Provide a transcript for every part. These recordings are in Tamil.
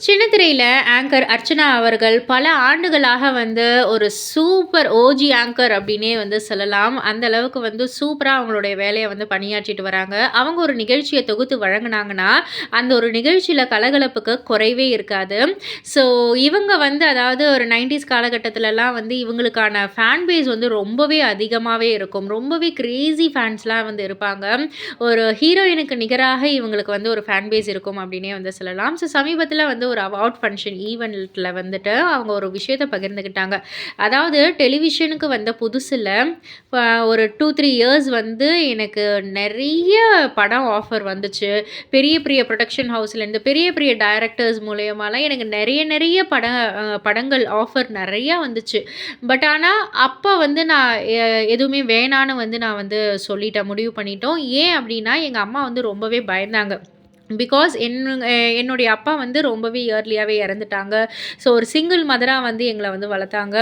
சின்னத்திரையில் ஆங்கர் அர்ச்சனா அவர்கள் பல ஆண்டுகளாக வந்து ஒரு சூப்பர் ஓஜி ஆங்கர் அப்படின்னே வந்து சொல்லலாம். அந்த அளவுக்கு வந்து சூப்பராக அவங்களுடைய வேலையை வந்து பணியாற்றிட்டு வராங்க. அவங்க ஒரு நிகழ்ச்சியை தொகுத்து வழங்கினாங்கன்னா அந்த ஒரு நிகழ்ச்சியில் கலகலப்புக்கு குறைவே இருக்காது. ஸோ இவங்க வந்து அதாவது ஒரு நைன்டிஸ் காலகட்டத்திலலாம் வந்து இவங்களுக்கான ஃபேன் பேஸ் வந்து ரொம்பவே அதிகமாகவே இருக்கும். ரொம்பவே க்ரேசி ஃபேன்ஸ்லாம் வந்து இருப்பாங்க. ஒரு ஹீரோயினுக்கு நிகராக இவங்களுக்கு வந்து ஒரு ஃபேன் பேஸ் இருக்கும் அப்படின்னே வந்து சொல்லலாம். ஸோ சமீபத்தில் வந்து ஒரு அவார்ட் ஃபங்க்ஷன் ஈவெண்ட்டில் வந்துட்டு அவங்க ஒரு விஷயத்தை பகிர்ந்துக்கிட்டாங்க அதாவது டெலிவிஷனுக்கு வந்த புதுசில் ஒரு டூ த்ரீ இயர்ஸ் வந்து எனக்கு நிறைய படம் ஆஃபர் வந்துச்சு. பெரிய பெரிய ப்ரொடக்ஷன் ஹவுஸ்லேருந்து பெரிய பெரிய டைரக்டர்ஸ் மூலயமாலாம் எனக்கு நிறைய நிறைய பட படங்கள் ஆஃபர் நிறையா வந்துச்சு. பட் ஆனால் அப்போ வந்து நான் எதுவுமே வேணான்னு வந்து நான் வந்து சொல்லிட்டேன் முடிவு பண்ணிட்டோம். ஏன் அப்படின்னா எங்கள் அம்மா வந்து ரொம்பவே பயந்தாங்க. பிகாஸ் என் என்னுடைய அப்பா வந்து ரொம்பவே இயர்லியாகவே இறந்துட்டாங்க. ஸோ ஒரு சிங்கிள் மதராக வந்து எங்களை வந்து வளர்த்தாங்க.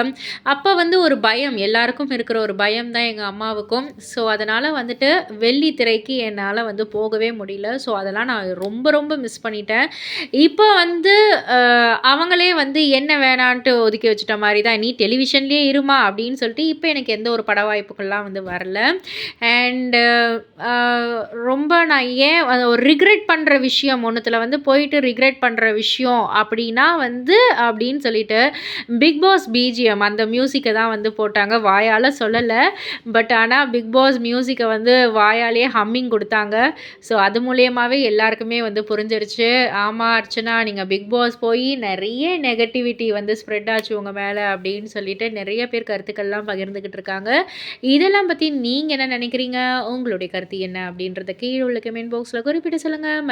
அப்போ வந்து ஒரு பயம் எல்லாருக்கும் இருக்கிற ஒரு பயம் தான் எங்கள் அம்மாவுக்கும். ஸோ அதனால் வந்துட்டு வெள்ளி திரைக்கு என்னால் வந்து போகவே முடியல. ஸோ அதெல்லாம் நான் ரொம்ப ரொம்ப மிஸ் பண்ணிட்டேன். இப்போ வந்து அவங்களே வந்து என்ன வேணான்ட்டு ஒதுக்கி வச்சுட்ட மாதிரி தான் நீ டெலிவிஷன்லேயே இருமா அப்படின்னு சொல்லிட்டு இப்போ எனக்கு எந்த ஒரு பட வாய்ப்புகள்லாம் வந்து வரல. அண்டு ரொம்ப நான் ஏன் ஒரு ரிக்ரெட் பண்ணுற விஷயம் ஒன்றுத்தில் வந்து போயிட்டு ரிக்ரெட் பண்ணுற விஷயம் அப்படின்னா வந்து அப்படின்னு சொல்லிட்டு பிக் பாஸ் பிஜிஎம் அந்த மியூசிக்கை தான் வந்து போட்டாங்க. வாயால் சொல்லலை. பட் ஆனால் பிக் பாஸ் மியூசிக்கை வந்து வாயாலே ஹம்மிங் கொடுத்தாங்க. ஸோ அது மூலியமாகவே எல்லாருக்குமே வந்து புரிஞ்சிருச்சு. ஆமாம் அர்ச்சனா நீங்கள் பிக் பாஸ் போய் நிறைய நெகட்டிவிட்டி வந்து ஸ்ப்ரெட் ஆச்சு உங்கள் மேலே அப்படின்னு சொல்லிட்டு நிறைய பேர் கருத்துக்கள்லாம் பகிர்ந்துக்கிட்டு இருக்காங்க. இதெல்லாம் பற்றி நீங்கள் என்ன நினைக்கிறீங்க? உங்களுடைய கருத்து என்ன அப்படின்றத கீழே உள்ள கமெண்ட் பாக்ஸில் குறிப்பிட்டு சொல்லுங்கள்